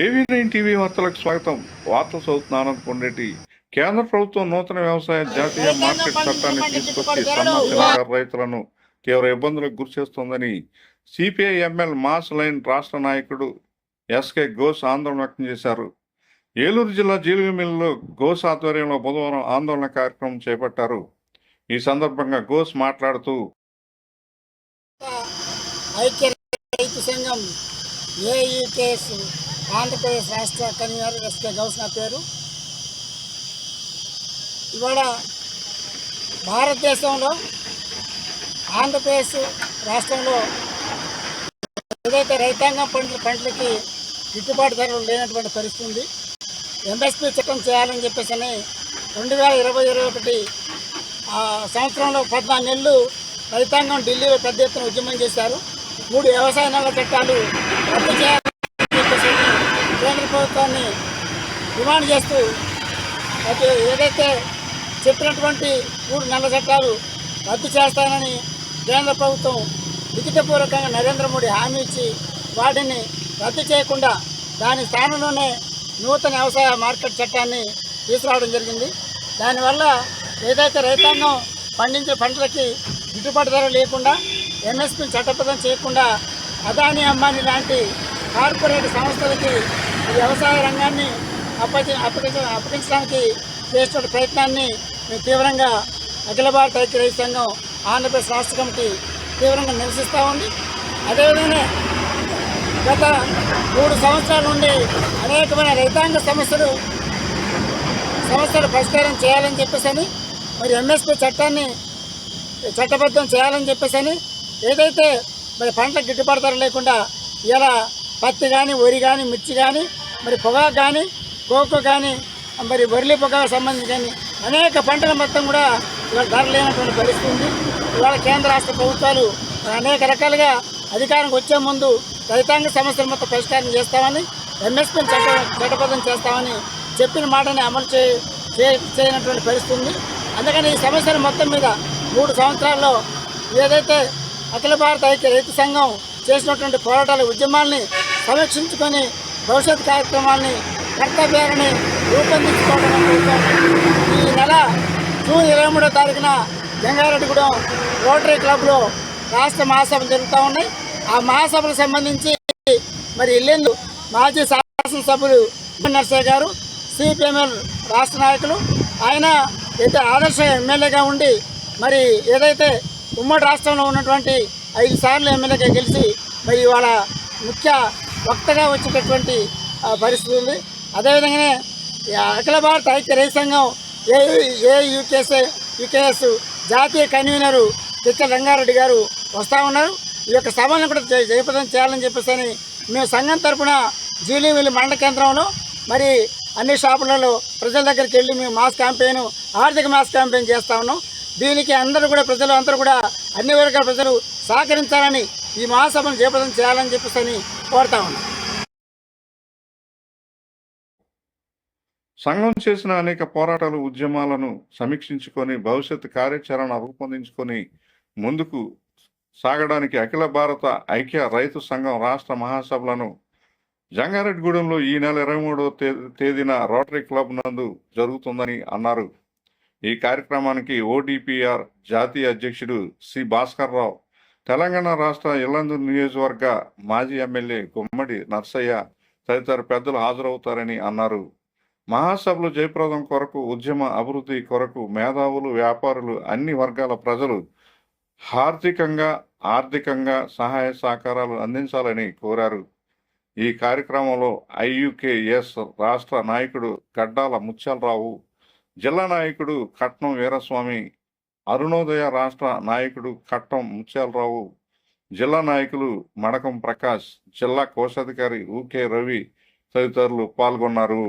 ఏవీ nine TV వార్తలకు స్వాగతం. వార్తలు చదువుతున్నాను కొండేటి కేంద్ర ప్రభుత్వం నూతన వ్యవసాయ జాతీయ మార్కెట్ చట్టాన్ని తీసుకొచ్చి చిన్నకారు రైతులను తీవ్ర ఇబ్బందులకు గురిచేస్తోందని సిపిఐ ఎంఎల్ మాస్ లైన్ రాష్ట్ర నాయకుడు ఎస్కే ఘోష్ ఆందోళన వ్యక్తం చేశారు. ఏలూరు జిల్లా జీలుగుమిల్లిలో ఘోష్ ఆధ్వర్యంలో బుధవారం ఆందోళన కార్యక్రమం చేపట్టారు. ఈ సందర్భంగా ఘోష్ మాట్లాడుతూ ఐక్య రైతు సంఘం ఏఈకేఎస్ ఆంధ్రప్రదేశ్ రాష్ట్ర కన్వీనర్ ఎస్కే గౌస్ నా పేరు. ఇవాళ భారతదేశంలో ఆంధ్రప్రదేశ్ రాష్ట్రంలో ఏదైతే రైతాంగం పంటల పంటలకి గిట్టుబాటు ధరలు లేనటువంటి పరిస్థితి ఉంది. ఎంఎస్పీ చట్టం చేయాలని చెప్పేసి అని రెండు వేల ఇరవై ఇరవై ఒకటి సంవత్సరంలో పద్నాలుగు నెలలు రైతాంగం ఢిల్లీలో పెద్ద ఎత్తున ఉద్యమం చేశారు. మూడు వ్యవసాయ నెల చట్టాలు రద్దు చేయాలి ప్రభుత్వాన్ని డిమాండ్ చేస్తూ అయితే ఏదైతే చెప్పినటువంటి మూడు నల్ల చట్టాలు రద్దు చేస్తానని కేంద్ర ప్రభుత్వం లిఖితపూర్వకంగా నరేంద్ర మోడీ హామీ ఇచ్చి వాటిని రద్దు చేయకుండా దాని స్థానంలోనే నూతన వ్యవసాయ మార్కెట్ చట్టాన్ని తీసుకురావడం జరిగింది. దానివల్ల ఏదైతే రైతాంగం పండించే పంటలకి గిట్టుబాటు ధర లేకుండా ఎంఎస్పీని చట్టబద్ధం చేయకుండా అదాని అంబానీ లాంటి కార్పొరేట్ సంస్థలకి వ్యవసాయ రంగాన్ని అప్పటి అప్పగించ అప్పగించడానికి చేస్తున్న ప్రయత్నాన్ని మేము తీవ్రంగా అఖిల భారత ఐక్య రైతు సంఘం ఆంధ్రప్రదేశ్ రాష్ట్ర కమిటీ తీవ్రంగా నిరసిస్తూ ఉంది. అదేవిధంగా గత మూడు సంవత్సరాల నుండి అనేకమైన రైతాంగ సమస్యలు సమస్యలు పరిష్కారం చేయాలని చెప్పేసి మరి ఎంఎస్పీ చట్టాన్ని చట్టబద్ధం చేయాలని చెప్పేసి ఏదైతే మరి పంట గిట్టుబాటు ధర లేకుండా ఇలా పత్తి కానీ వరి కానీ మిర్చి కానీ మరి పొగాకు కానీ కోకో కానీ మరి వరిలి పొగాకు సంబంధించి కానీ అనేక పంటల మొత్తం కూడా ఇవాళ ధర లేనటువంటి పరిస్థితి ఉంది. ఇవాళ కేంద్ర రాష్ట్ర ప్రభుత్వాలు అనేక రకాలుగా అధికారంకి వచ్చే ముందు రైతాంగ సమస్యలు మొత్తం పరిష్కారం చేస్తామని ఎంఎస్పీని చట్ట చట్టబద్ధం చేస్తామని చెప్పిన మాటని అమలు చే- చేయనటువంటి పరిస్థితి ఉంది. అందుకని ఈ సమస్యల మొత్తం మీద మూడు సంవత్సరాల్లో ఏదైతే అఖిల భారత ఐక్య రైతు సంఘం చేసినటువంటి పోరాటాల ఉద్యమాల్ని సమీక్షించుకొని భవిష్యత్ కార్యక్రమాన్ని కర్తవ్యాలని రూపొందించుకోవడం ఈ నెల జూన్ ఇరవై మూడో తారీఖున జంగారెడ్డిగూడెం రోటరీ క్లబ్లో రాష్ట్ర మహాసభలు జరుగుతూ ఉన్నాయి. ఆ మహాసభలకు సంబంధించి మరి ఇల్లేందు మాజీ శాసనసభ్యులు నర్సయ్య గారు సిపిఎంఎల్ రాష్ట్ర నాయకులు ఆయన అయితే ఆదర్శ ఎమ్మెల్యేగా ఉండి మరి ఏదైతే ఉమ్మడి రాష్ట్రంలో ఉన్నటువంటి ఐదు సార్లు ఎమ్మెల్యేగా గెలిచి మరి ఇవాళ ముఖ్య ఒక్కగా వచ్చేటటువంటి పరిస్థితి ఉంది. అదేవిధంగానే అఖిల భారత ఐక్య రైతు సంఘం ఏ ఏ యూకేఎస్ యూకేఎస్ జాతీయ కన్వీనరు పిచ్చల రంగారెడ్డి గారు వస్తూ ఉన్నారు. ఈ యొక్క సభను కూడా జయప్రదం చేయాలని చెప్పేసి అని మేము సంఘం తరపున జీలీవెల్లి మండల కేంద్రంలో మరి అన్ని షాపులలో ప్రజల దగ్గరికి వెళ్ళి మేము మాస్ క్యాంపెయిన్ ఆర్థిక మాస్ క్యాంపెయిన్ చేస్తా ఉన్నాం. దీనికి అందరూ కూడా ప్రజలు అందరూ కూడా అన్ని వర్గాల ప్రజలు సహకరించాలని ఈ మహాసభను జయప్రదం చేయాలని చెప్పేసి అని కోరుతా ఉన్నా. సంఘం చేసిన అనేక పోరాటాలు ఉద్యమాలను సమీక్షించుకొని భవిష్యత్ కార్యాచరణ రూపొందించుకొని ముందుకు సాగడానికి అఖిల భారత ఐక్య రైతు సంఘం రాష్ట్ర మహాసభలను జంగారెడ్డిగూడెంలో ఈ నెల ఇరవై మూడవ తేదీన రోటరీ క్లబ్ నందు జరుగుతుందని అన్నారు. ఈ కార్యక్రమానికి ఓడిపిఆర్ జాతీయ అధ్యక్షుడు సి భాస్కర్ రావు తెలంగాణ రాష్ట్ర ఇల్లందు నియోజకవర్గ మాజీ ఎమ్మెల్యే గుమ్మడి నర్సయ్య తదితర పెద్దలు హాజరవుతారని అన్నారు. మహాసభలు జయప్రదం కొరకు ఉద్యమ అభివృద్ధి కొరకు మేధావులు వ్యాపారులు అన్ని వర్గాల ప్రజలు ఆర్థికంగా ఆర్థికంగా సహాయ సహకారాలు అందించాలని కోరారు. ఈ కార్యక్రమంలో ఐయుకేఎస్ రాష్ట్ర నాయకుడు గడ్డాల ముత్యాలరావు జిల్లా నాయకుడు కట్నం వీరస్వామి అరుణోదయ రాష్ట్ర నాయకుడు కట్టం ముత్యాలరావు జిల్లా నాయకులు మడకం ప్రకాష్ జిల్లా కోశాధికారి ఊకే రవి తదితరులు పాల్గొన్నారు.